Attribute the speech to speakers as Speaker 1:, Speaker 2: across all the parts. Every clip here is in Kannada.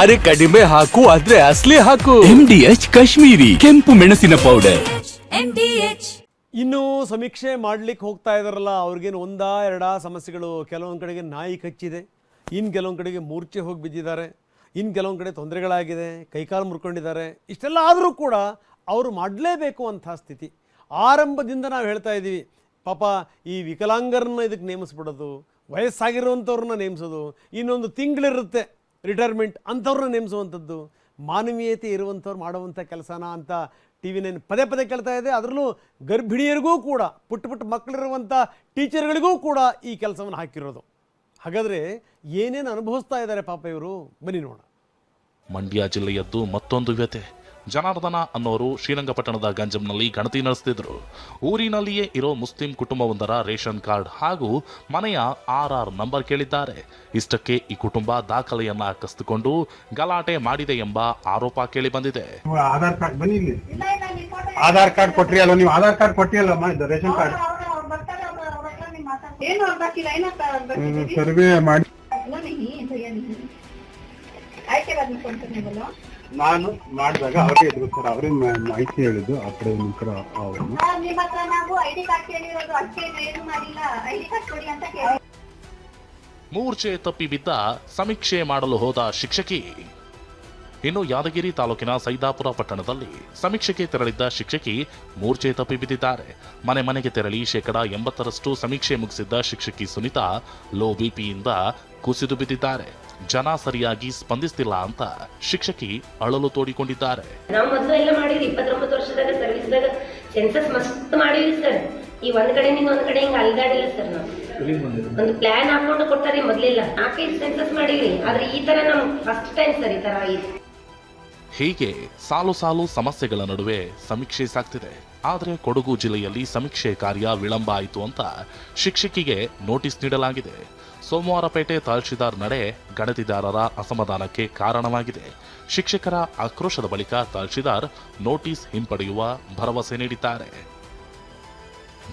Speaker 1: ಅರೆ ಕಡಿಮೆ ಹಾಕು ಆದ್ರೆ ಅಸ್ಲಿ ಹಾಕು.
Speaker 2: ಎಂಡಿಎಚ್ ಕಾಶ್ಮೀರಿ ಕೆಂಪು ಮೆಣಸಿನ ಪೌಡರ್
Speaker 3: ಇನ್ನು ಸಮೀಕ್ಷೆ ಮಾಡ್ಲಿಕ್ಕೆ ಹೋಗ್ತಾ ಇದಾರಲ್ಲ ಅವ್ರಿಗೇನು ಒಂದಾ ಎರಡಾ ಸಮಸ್ಯೆಗಳು ಕೆಲವೊಂದು ಕಡೆಗೆ ನಾಯಿ ಕಚ್ಚಿದೆ ಇನ್ನು ಕೆಲವೊಂದು ಕಡೆಗೆ ಮೂರ್ಛೆ ಹೋಗಿ ಬಿದ್ದಿದ್ದಾರೆ ಇನ್ನು ಕೆಲವೊಂದು ಕಡೆ ತೊಂದರೆಗಳಾಗಿದೆ ಕೈಕಾಲು ಮುರ್ಕೊಂಡಿದ್ದಾರೆ ಇಷ್ಟೆಲ್ಲ ಆದರೂ ಕೂಡ ಅವರು ಮಾಡಲೇಬೇಕು ಅಂಥ ಸ್ಥಿತಿ. ಆರಂಭದಿಂದ ನಾವು ಹೇಳ್ತಾ ಇದ್ದೀವಿ ಪಾಪ ಈ ವಿಕಲಾಂಗರನ್ನ ಇದಕ್ಕೆ ನೇಮಿಸ್ಬಿಡೋದು, ವಯಸ್ಸಾಗಿರುವಂಥವ್ರನ್ನ ನೇಮಿಸೋದು, ಇನ್ನೊಂದು ತಿಂಗಳಿರುತ್ತೆ ರಿಟೈರ್ಮೆಂಟ್ ಅಂಥವ್ರನ್ನ ನೇಮಿಸುವಂಥದ್ದು, ಮಾನವೀಯತೆ ಇರುವಂಥವ್ರು ಮಾಡುವಂಥ ಕೆಲಸನ ಅಂತ ಟಿ ವಿ ನೈನ್ ಪದೇ ಪದೇ ಕೇಳ್ತಾ ಇದೆ. ಅದರಲ್ಲೂ ಗರ್ಭಿಣಿಯರಿಗೂ ಕೂಡ, ಪುಟ್ಟ ಪುಟ್ಟ ಮಕ್ಕಳಿರುವಂಥ ಟೀಚರ್ಗಳಿಗೂ ಕೂಡ ಈ ಕೆಲಸವನ್ನು ಹಾಕಿರೋದು. ಹಾಗಾದರೆ ಏನೇನು ಅನುಭವಿಸ್ತಾ ಇದ್ದಾರೆ ಪಾಪ ಇವರು? ಬನ್ನಿ ನೋಡೋಣ.
Speaker 4: ಮಂಡ್ಯ ಜಿಲ್ಲೆಯದ್ದು ಮತ್ತೊಂದು ವ್ಯತೆ ಜನಾರ್ದನ ಅನ್ನೋರು ಶ್ರೀರಂಗಪಟ್ಟಣದ ಗಂಜಂನಲ್ಲಿ ಗಣತಿ ನಡೆಸ್ತಿದ್ರು. ಊರಿನಲ್ಲಿಯೇ ಇರೋ ಮುಸ್ಲಿಂ ಕುಟುಂಬವೊಂದರ ರೇಷನ್ ಕಾರ್ಡ್ ಹಾಗೂ ಮನೆಯ ಆರ್ ಆರ್ ನಂಬರ್ ಕೇಳಿದ್ದಾರೆ. ಇಷ್ಟಕ್ಕೆ ಈ ಕುಟುಂಬ ದಾಖಲೆಯನ್ನ ಕಸಿದುಕೊಂಡು ಗಲಾಟೆ ಮಾಡಿದೆ ಎಂಬ ಆರೋಪ ಕೇಳಿ ಬಂದಿದೆ
Speaker 5: ಆಧಾರ್ ಕಾರ್ಡ್ ಬನ್ನಿ ಇಲ್ಲಿ. ಆಧಾರ್ ಕಾರ್ಡ್ ಕೊಟ್ರಿ ಅಲ್ಲ ನೀವು ಆಧಾರ್ ಕಾರ್ಡ್ ಕೊಟ್ಟಿ ಅಲ್ಲಮ್ಮ ರೇಷನ್ ಕಾರ್ಡ್? ಸರ್ವೆ ಮಾಡಿ. ನಾನು ಮಾಡಿದಾಗ ಅವರೇ ಇದ್ರು ಸರ್ ಅವರೇ ಮಾಹಿತಿ ಹೇಳಿದ್ದು ಆ ಕಡೆ
Speaker 6: ನಂತರ
Speaker 4: ಮೂರ್ಛೆ ತಪ್ಪಿ ಬಿದ್ದ ಸಮೀಕ್ಷೆ ಮಾಡಲು ಹೋದ ಶಿಕ್ಷಕಿ. ಇನ್ನು ಯಾದಗಿರಿ ತಾಲೂಕಿನ ಸೈದಾಪುರ ಪಟ್ಟಣದಲ್ಲಿ ಸಮೀಕ್ಷೆಗೆ ತೆರಳಿದ್ದ ಶಿಕ್ಷಕಿ ಮೂರ್ಛೆ ತಪ್ಪಿ ಬಿದ್ದಿದ್ದಾರೆ. ಮನೆ ಮನೆಗೆ ತೆರಳಿ ಶೇಕಡಾ ಎಂಬತ್ತರಷ್ಟು ಸಮೀಕ್ಷೆ ಮುಗಿಸಿದ್ದ ಶಿಕ್ಷಕಿ ಸುನಿತಾ ಲೋ ಬಿಪಿಯಿಂದ ಕುಸಿದು ಬಿದ್ದಿದ್ದಾರೆ. ಜನ ಸರಿಯಾಗಿ ಸ್ಪಂದಿಸ್ತಿಲ್ಲ ಅಂತ ಶಿಕ್ಷಕಿ ಅಳಲು ತೋಡಿಕೊಂಡಿದ್ದಾರೆ.
Speaker 7: ನಾವು ಮೊದಲು ಎಲ್ಲ ಮಾಡಿರಿ ಇಪ್ಪತ್ತೊಂಬತ್ತು ವರ್ಷದಾಗ ಸರ್ವಿಸ್ದಾಗ ಸೆನ್ಸಸ್ ಮಸ್ತ್ ಮಾಡಿವಿ ಸರ್ ಈ ಒಂದ್ ಕಡೆ ನಿಂಗ್ ಒಂದ್ ಕಡೆ ಹಿಂಗ ಅಲ್ದಾಡಿಲ್ಲ ಸರ್ ನಾವು. ಒಂದು ಪ್ಲಾನ್ ಹಾಕೊಂಡು ಕೊಟ್ಟಾರೆ ಮೊದ್ಲಿಲ್ಲ. ನಾಲ್ಕೈದು ಸೆನ್ಸಸ್ ಮಾಡಿವ್ರಿ ಆದ್ರೆ ಈ ತರ ನಮ್ ಫಸ್ಟ್ ಟೈಮ್ ಸರ್ ಈ ತರ
Speaker 4: ಹೀಗೆ ಸಾಲು ಸಾಲು ಸಮಸ್ಯೆಗಳ ನಡುವೆ ಸಮೀಕ್ಷೆ ಸಾಗ್ತಿದೆ. ಆದರೆ ಕೊಡಗು ಜಿಲ್ಲೆಯಲ್ಲಿ ಸಮೀಕ್ಷೆ ಕಾರ್ಯ ವಿಳಂಬ ಆಯಿತು ಅಂತ ಶಿಕ್ಷಕಿಗೆ ನೋಟಿಸ್ ನೀಡಲಾಗಿದೆ. ಸೋಮವಾರಪೇಟೆ ತಹಶೀಲ್ದಾರ್ ನಡೆ ಗಣತಿದಾರರ ಅಸಮಾಧಾನಕ್ಕೆ ಕಾರಣವಾಗಿದೆ. ಶಿಕ್ಷಕರ ಆಕ್ರೋಶದ ಬಳಿಕ ತಹಶೀಲ್ದಾರ್ ನೋಟಿಸ್ ಹಿಂಪಡೆಯುವ ಭರವಸೆ ನೀಡಿದ್ದಾರೆ.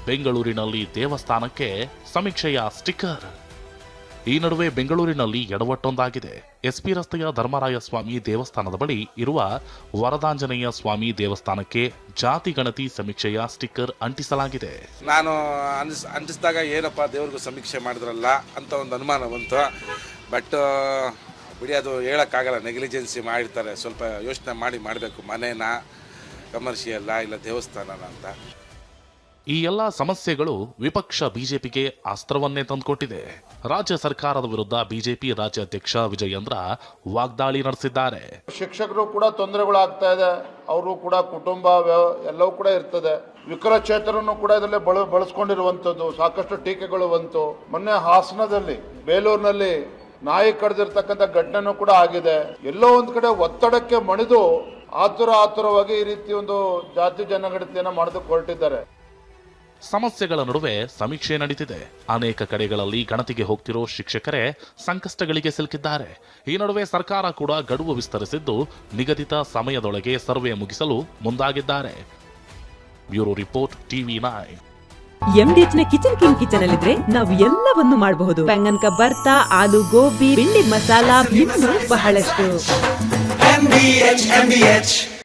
Speaker 4: ಬೆಂಗಳೂರಿನಲ್ಲಿ ದೇವಸ್ಥಾನಕ್ಕೆ ಸಮೀಕ್ಷೆಯ ಸ್ಟಿಕ್ಕರ್. ಈ ನಡುವೆ ಬೆಂಗಳೂರಿನಲ್ಲಿ ಎಡವಟ್ಟೊಂದಾಗಿದೆ. ಎಸ್ಪಿ ರಸ್ತೆಯ ಧರ್ಮರಾಯ ಸ್ವಾಮಿ ದೇವಸ್ಥಾನದ ಬಳಿ ಇರುವ ವರದಾಂಜನೇಯ ಸ್ವಾಮಿ ದೇವಸ್ಥಾನಕ್ಕೆ ಜಾತಿ ಗಣತಿ ಸಮೀಕ್ಷೆಯ ಸ್ಟಿಕ್ಕರ್ ಅಂಟಿಸಲಾಗಿದೆ.
Speaker 8: ನಾನು ಅಂಟಿಸಿದಾಗ ಏನಪ್ಪ ದೇವ್ರಿಗೂ ಸಮೀಕ್ಷೆ ಮಾಡಿದ್ರಲ್ಲ ಅಂತ ಒಂದು ಅನುಮಾನ ಬಂತು. ಬಟ್ ಬಿಡಿ ಅದು ಹೇಳೋಕ್ಕಾಗಲ್ಲ. ನೆಗ್ಲಿಜೆನ್ಸಿ ಮಾಡಿರ್ತಾರೆ. ಸ್ವಲ್ಪ ಯೋಚನೆ ಮಾಡಿ ಮಾಡಬೇಕು. ಮನೇನ ಕಮರ್ಷಿಯಲ್ಲ ಇಲ್ಲ ದೇವಸ್ಥಾನನ ಅಂತ.
Speaker 4: ಈ ಎಲ್ಲ ಸಮಸ್ಯೆಗಳು ವಿಪಕ್ಷ ಬಿಜೆಪಿಗೆ ಅಸ್ತ್ರವನ್ನೇ ತಂದುಕೊಟ್ಟಿದೆ. ರಾಜ್ಯ ಸರ್ಕಾರದ ವಿರುದ್ಧ ಬಿಜೆಪಿ ರಾಜ್ಯಾಧ್ಯಕ್ಷ ವಿಜಯೇಂದ್ರ ವಾಗ್ದಾಳಿ ನಡೆಸಿದ್ದಾರೆ.
Speaker 9: ಶಿಕ್ಷಕರು ಕೂಡ ತೊಂದರೆಗಳಾಗ್ತಾ ಇದೆ. ಅವರು ಕೂಡ ಕುಟುಂಬ ಎಲ್ಲವೂ ಕೂಡ ಇರ್ತದೆ. ವಿಕಲಚೇತನನ್ನು ಕೂಡ ಇದರಲ್ಲಿ ಬಳ, ಬಳಸ್ಕೊಂಡಿರುವಂಥದ್ದು, ಸಾಕಷ್ಟು ಟೀಕೆಗಳು ಬಂತು. ಮೊನ್ನೆ ಹಾಸನದಲ್ಲಿ, ಬೇಲೂರಿನಲ್ಲಿ ನಾಯಿ ಕಡ್ದಿರ್ತಕ್ಕಂಥ ಘಟನೆನೂ ಕೂಡ ಆಗಿದೆ. ಎಲ್ಲೋ ಒಂದು ಕಡೆ ಒತ್ತಡಕ್ಕೆ ಮಣಿದು ಆತುರ ಆತುರವಾಗಿ ಈ ರೀತಿ ಒಂದು ಜಾತಿ ಜನಗಣತಿಯನ್ನು ಮಾಡೋದಕ್ಕೆ ಹೊರಟಿದ್ದಾರೆ.
Speaker 4: ಸಮಸ್ಯೆಗಳ ನಡುವೆ ಸಮೀಕ್ಷೆ ನಡೀತಿದೆ. ಅನೇಕ ಕಡೆಗಳಲ್ಲಿ ಗಣತಿಗೆ ಹೋಗ್ತಿರೋ ಶಿಕ್ಷಕರೇ ಸಂಕಷ್ಟಗಳಿಗೆ ಸಿಲುಕಿದ್ದಾರೆ. ಈ ನಡುವೆ ಸರ್ಕಾರ ಕೂಡ ಗಡುವು ವಿಸ್ತರಿಸಿದ್ದು ನಿಗದಿತ ಸಮಯದೊಳಗೆ ಸರ್ವೆ ಮುಗಿಸಲು ಮುಂದಾಗಿದ್ದಾರೆ. Bureau report TV nine.
Speaker 10: ಎಂಡಿಎಚ್ನ kitchen king kitchen ಅಲ್ಲಿದ್ರೆ ನಾವು ಎಲ್ಲವನ್ನು ಮಾಡಬಹುದು. ಬೆಂಗನ್ಕ ಬರ್ತಾ ಆಲೂ ಗೋಬಿ ಬಿಂಡಿ ಮಸಾಲಾ ಬಹಳಷ್ಟು.